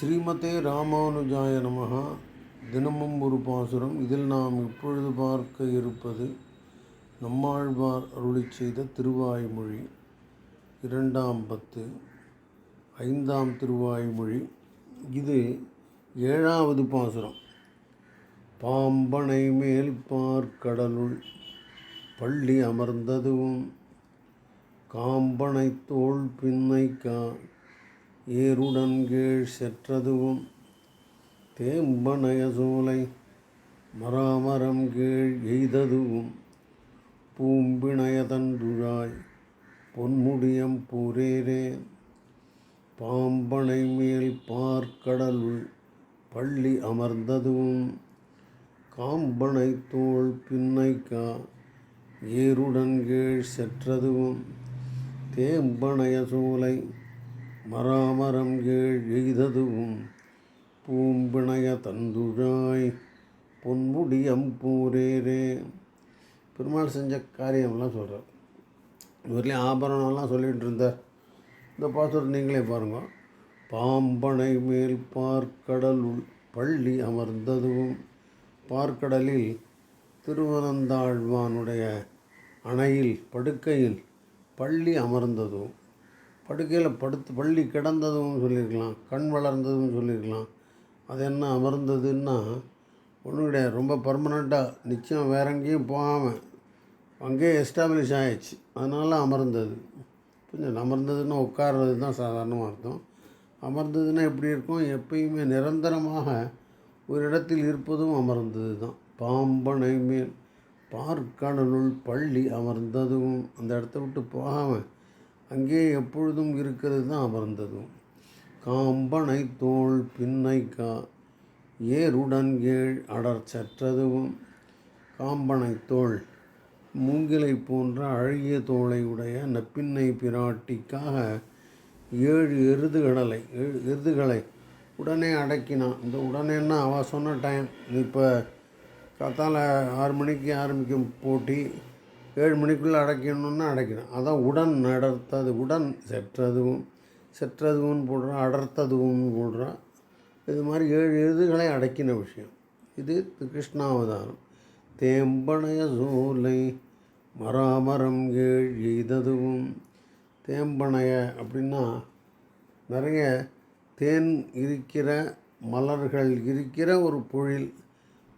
ஸ்ரீமதே ராமானுஜாய நமகா தினமும் ஒரு பாசுரம். இதில் நாம் இப்பொழுது பார்க்க இருப்பது நம்மாழ்வார் அருளிச் செய்த திருவாய்மொழி. இரண்டாம் பத்து. ஐந்தாம் திருவாய்மொழி. இது ஏழாவது பாசுரம். பாம்பனை மேல் பார்க்கடலுள் பள்ளி அமர்ந்ததுவும் காம்பனை தோள் பின்னை கா கீழ் செற்றதுவும் தேம்பனைய சோலை மராமரம் கீழ் எய்ததுவும் பூம்பிணையதன்றுழாய் பொன்முடியம் பூரேரே. பாம்பனை மேல் பார்க்கடலுள் பள்ளி அமர்ந்ததுவும் காம்பனை தோள் பின்னைக்கா ஏருடன் கீழ் செற்றதுவும் தேம்பனைய சோலை மராமரம் ஏழ் எய்ததுவும் பூம்பிணைய தந்துழாய் பொன்முடியம் பூரேரே. பெருமாள் செஞ்ச காரியம்லாம் சொல்கிறார் இவர்லேயும் ஆபரணம்லாம் சொல்லிகிட்டு இருந்தார். இந்த பாசுரம் நீங்களே பாருங்க. பாம்பனை மேல் பார்க்கடலுள் பள்ளி அமர்ந்ததுவும் பார்க்கடலில் திருவனந்தாழ்வானுடைய அணையில் படுக்கையில் பள்ளி அமர்ந்ததும் படுக்கையில் படுத்து பள்ளி கிடந்ததும் சொல்லியிருக்கலாம் கண் வளர்ந்ததும் சொல்லியிருக்கலாம். அது என்ன அமர்ந்ததுன்னா ஒன்றும் கிடையாது ரொம்ப பர்மனெண்ட்டாக நிச்சயம் வேற எங்கேயும் போகாமல் அங்கேயே எஸ்டாப்ளிஷ் ஆகிடுச்சு அதனால் அமர்ந்தது. கொஞ்சம் அமர்ந்ததுன்னா உட்கார்றது தான் சாதாரணமாக அர்த்தம். அமர்ந்ததுன்னா எப்படி இருக்கும்? எப்பயுமே நிரந்தரமாக ஒரு இடத்தில் இருப்பதும் அமர்ந்தது தான். பாம்பனை மேல் பார்க்கடலுள் பள்ளி அமர்ந்ததும். அந்த இடத்த விட்டு போகாமல் அங்கே எப்பொழுதும் இருக்கிறது தான் அமர்ந்ததும். காம்பனை தோள் பின்னைக்கா ஏருடன் கீழ் அடர் சற்றதுவும். காம்பனை தோல் மூங்கிலை போன்ற அழகிய தோளை உடைய நப்பின்னை பிராட்டிக்காக ஏழு எருதுகடலை ஏழு எருதுகளை உடனே அடக்கினான். இந்த உடனேன்னா அவள் சொன்ன டைம் இப்போ காத்தால ஆறு மணிக்கு ஆரம்பிக்கும் போட்டி. ஏழு மணிக்குள்ளே அடைக்கணும்னா அடைக்கணும் அதான் உடன் நடத்தது உடன் செற்றதுவும் செற்றதுவும் போடுறான் அடர்த்ததுவும் போடுறான். இது மாதிரி ஏழு எழுதுகளை அடக்கின விஷயம். இது கிருஷ்ணாவதாரம். தேம்பனைய சூலை மராமரம் ஏழ் எய்ததுவும் தேம்பனைய அப்படின்னா நிறைய தேன் இருக்கிற மலர்கள் இருக்கிற ஒரு பொழில்.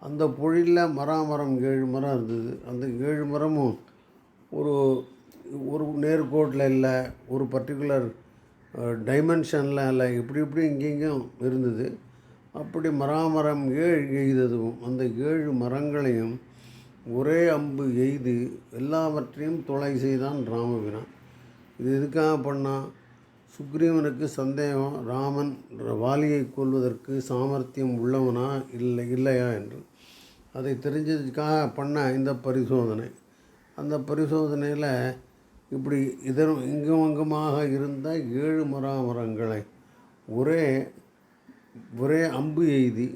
அந்த பொழிலில் மராமரம் ஏழு மரம் இருந்தது. அந்த ஏழு மரமும் ஒரு ஒரு நேர்கோட்டில் இல்லை ஒரு பர்டிகுலர் டைமென்ஷனில் இல்லை இப்படி இப்படி இங்கேயும் இருந்தது. அப்படி மராமரம் ஏழு எய்ததும் அந்த ஏழு மரங்களையும் ஒரே அம்பு எய்து எல்லாவற்றையும் தொலை செய்தான் ராமபிரான். இது எதுக்காக பண்ணால் சுக்ரீவனுக்கு சந்தேகம் ராமன் வாலியை கொல்வதற்கு சாமர்த்தியம் உள்ளவனா இல்லை இல்லையா என்று. அதை தெரிஞ்சதுக்காக பண்ண இந்த பரிசோதனை. அந்த பரிசோதனையில் இப்படி இதர் இங்கும் அங்குமாக இருந்த ஏழு மராமரங்களை ஒரே ஒரே அம்பு எய்தி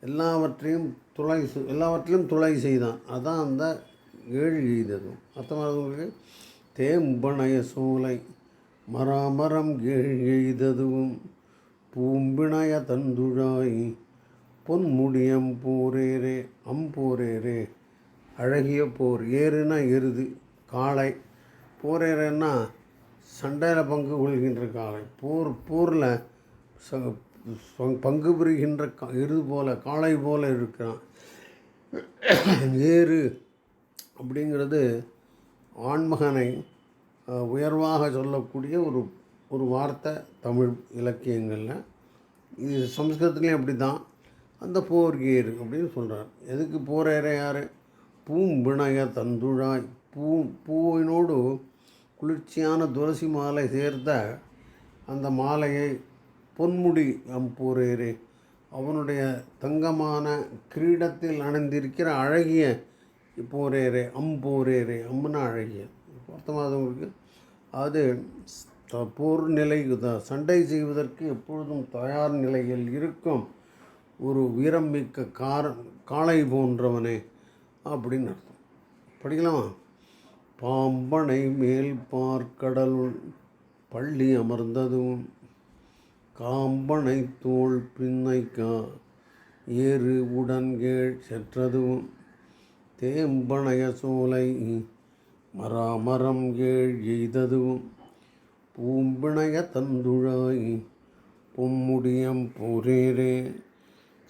எல்லாவற்றையும் துளை எல்லாவற்றிலும் துளை செய்தான். அதான் அந்த ஏழு எய்ததும். அர்த்தமானவங்களுக்கு தேம்பனைய சூளை மராமரம் ஏழு எய்ததுவும் பூம்பிணைய தந்துழாய் பொன்முடியம் போரேரே அம்போரேரே அழகிய போர் ஏறுனா எருது காளை. போரேரேன்னா சண்டையில் பங்கு கொள்கின்ற காளை. போர் போரில் பங்கு புரிகின்ற கா எருது போல காளை போல இருக்கிறான். ஏறு அப்படிங்கிறது ஆண்மகனை உயர்வாக சொல்லக்கூடிய ஒரு ஒரு வார்த்தை தமிழ் இலக்கியங்களில். இது சம்ஸ்கிருதத்துலேயும் அப்படி தான் அந்த போர் ஏறு அப்படின்னு சொல்கிறார் எதுக்கு போகிறேற யார்? பூம்பிணைய தந்துழாய். பூ பூவினோடு குளிர்ச்சியான துளசி மாலை சேர்த்த அந்த மாலையை பொன்முடி அம்போரேரே அவனுடைய தங்கமான கிரீடத்தில் அணிந்திருக்கிற அழகிய போரேரே அம்போரேரே அம்முனா அழகிய. அர்த்தமாதவங்களுக்கு அது போர் நிலை சண்டை செய்வதற்கு எப்பொழுதும் தயார் நிலையில் இருக்கும். ஒரு வீரம் மிக்க கார காளை போன்றவனே அப்படின்னு அர்த்தம். படிக்கலாமா? பாம்பனை மேல் பார்க்கடலுள் பள்ளி அமர்ந்ததும் காம்பனை தோள் பின்னைக்கா ஏறு உடன்கேழ் செற்றதும் தேம்பனைய சோலை மராமரம் கேழ் எய்ததும் பூம்பிணைய தந்துழாய் பொம்முடியம் போரேரே